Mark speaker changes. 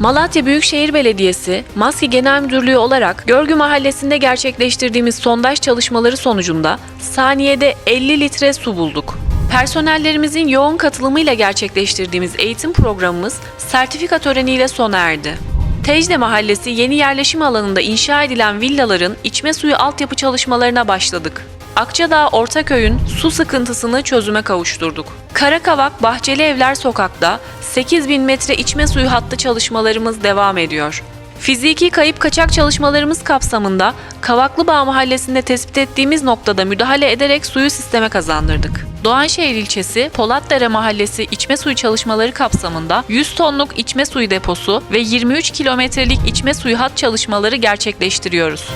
Speaker 1: Malatya Büyükşehir Belediyesi, Maske Genel Müdürlüğü olarak Görgü Mahallesi'nde gerçekleştirdiğimiz sondaj çalışmaları sonucunda saniyede 50 litre su bulduk. Personellerimizin yoğun katılımıyla gerçekleştirdiğimiz eğitim programımız sertifika töreniyle sona erdi. Tecde Mahallesi yeni yerleşim alanında inşa edilen villaların içme suyu altyapı çalışmalarına başladık. Akçadağ Ortaköy'ün su sıkıntısını çözüme kavuşturduk. Karakavak Bahçeli Evler Sokak'ta 8000 metre içme suyu hattı çalışmalarımız devam ediyor. Fiziki kayıp kaçak çalışmalarımız kapsamında Kavaklıbağ Mahallesi'nde tespit ettiğimiz noktada müdahale ederek suyu sisteme kazandırdık. Doğanşehir ilçesi Polatdere Mahallesi içme suyu çalışmaları kapsamında 100 tonluk içme suyu deposu ve 23 kilometrelik içme suyu hat çalışmaları gerçekleştiriyoruz.